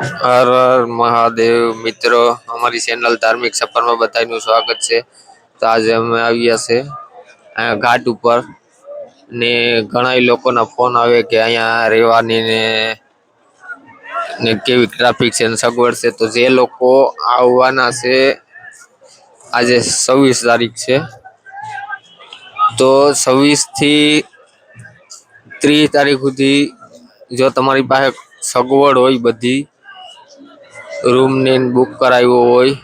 હર હર મહાદેવ મિત્રો, અમારી ચેનલ ધાર્મિક સફરમાં બધાનું સ્વાગત છે. તો આજે અમે આવ્યા છે અહીંયા ઘાટ ઉપર ને ઘણા લોકોના ફોન આવે કે અહીંયા રહેવાની ને ને કેવી ટ્રાફિક છે ને સગવડ છે. તો જે લોકો આવવાના છે, આજે છવ્વીસ તારીખ છે. તો છવ્વીસથી ત્રીસ તારીખ સુધી જો તમારી પાસે સગવડ હોય બધી રૂમ ને બુક કરાવ્યો હોય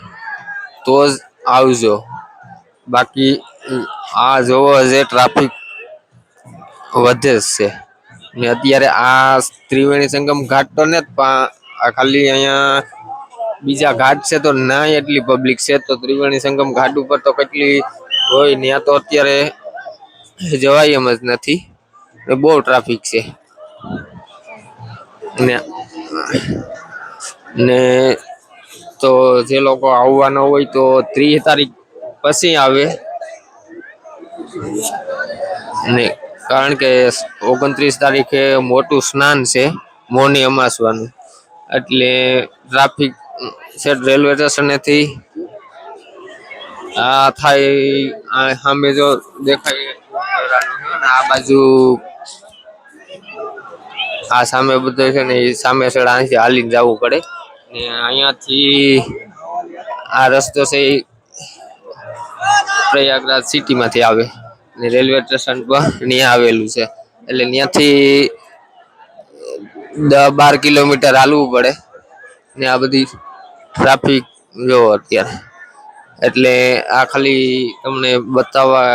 તો જ આવજો. બાકી આ જોવો હશે ટ્રાફિક વધે છે. ને અત્યારે આ ત્રિવેણી સંગમ ઘાટ તો ને ખાલી અહીંયા બીજા ઘાટ છે તો ના એટલી પબ્લિક છે. તો ત્રિવેણી સંગમ ઘાટ ઉપર તો કેટલી હોય ત્યાં તો અત્યારે જવાય એમ જ નથી. બહુ ટ્રાફિક છે. ને ને તો જે લોકો આવવાના હોય તો ત્રીસ તારીખ પછી આવે. ને કારણ કે ઓગણત્રીસ તારીખે મોટું સ્નાન છે, મોની અમાસવાનું. એટલે ટ્રાફિક છે, રેલવે સ્ટેશનેથી આ થાય સામે જો દેખાય આ બાજુ આ સામે બધું છે ને, એ સામે સડ અહીંથી હાલીને જવું પડે. અહીંયાથી આ રસ્તો છે એ પ્રયાગરાજ સિટીમાંથી આવે. ને રેલવે સ્ટેશન પર ત્યાં આવેલું છે. એટલે ત્યાંથી દસ બાર કિલોમીટર હાલવું પડે. ને આ બધી ટ્રાફિક જો અત્યારે. એટલે આ ખાલી તમને બતાવવા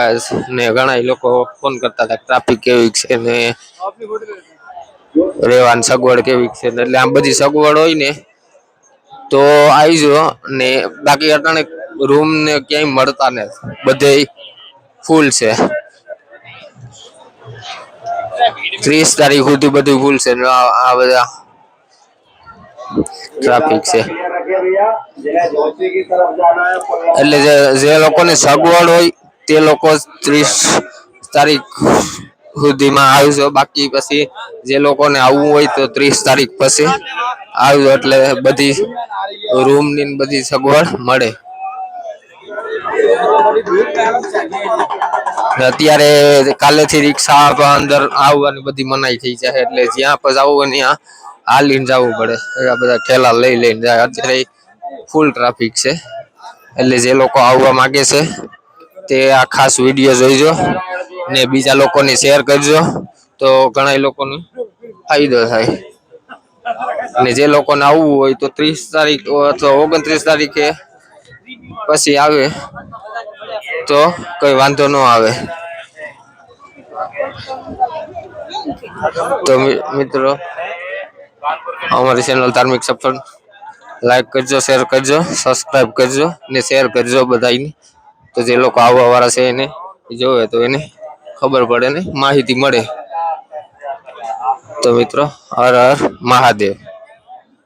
ને ઘણા લોકો ફોન કરતા હતા ટ્રાફિક કેવી છે ને રહેવાની સગવડ કેવી છે એટલે આમ બધી સગવડ હોય ને તો આવીજો ને બાકી અટાણે રૂમ ને ક્યાંય મળતા ને બધે ફૂલ છે. ત્રીસ તારીખ સુધી બધું ફૂલ છે આ બધા ટ્રાફિક છે. એટલે જે જે લોકોને સગવડ હોય તે લોકો ત્રીસ તારીખ સુધીમાં આવજો. બાકી પછી જે લોકોને આવવું હોય તો ત્રીસ તારીખ પછી આવજો. એટલે બધી રૂમની બધી સગવડ મળે. અત્યારે કાલેથી રિક્ષા અંદર આવવાની બધી મનાઈ થઈ જાય એટલે જ્યાં પણ જવું હોય ત્યાં હાલીને જવું પડે. એવા બધા ઠેલા લઈ લઈને જાય. અત્યારે ફૂલ ટ્રાફિક છે. એટલે જે લોકો આવવા માંગે છે, તે આ ખાસ વીડિયો જોઈજો ને બીજા લોકોને શેર કરજો. તો ઘણા લોકોને ફાયદો થાય. ને જે લોકોને આવવું હોય તો ત્રીસ તારીખ અથવા ઓગણત્રીસ તારીખે પછી આવે. તો કઈ વાંધો ન આવે. તો મિત્રો, અમારી ચેનલ ધાર્મિક સફળ. લાઈક કરજો શેર કરજો સબસ્ક્રાઇબ કરજો ને શેર કરજો બધાને તો જે લોકો આવવા વાળા છે એને જોવે તો એને ખબર પડે ને માહિતી મળે. તો મિત્રો, હર હર મહાદેવ.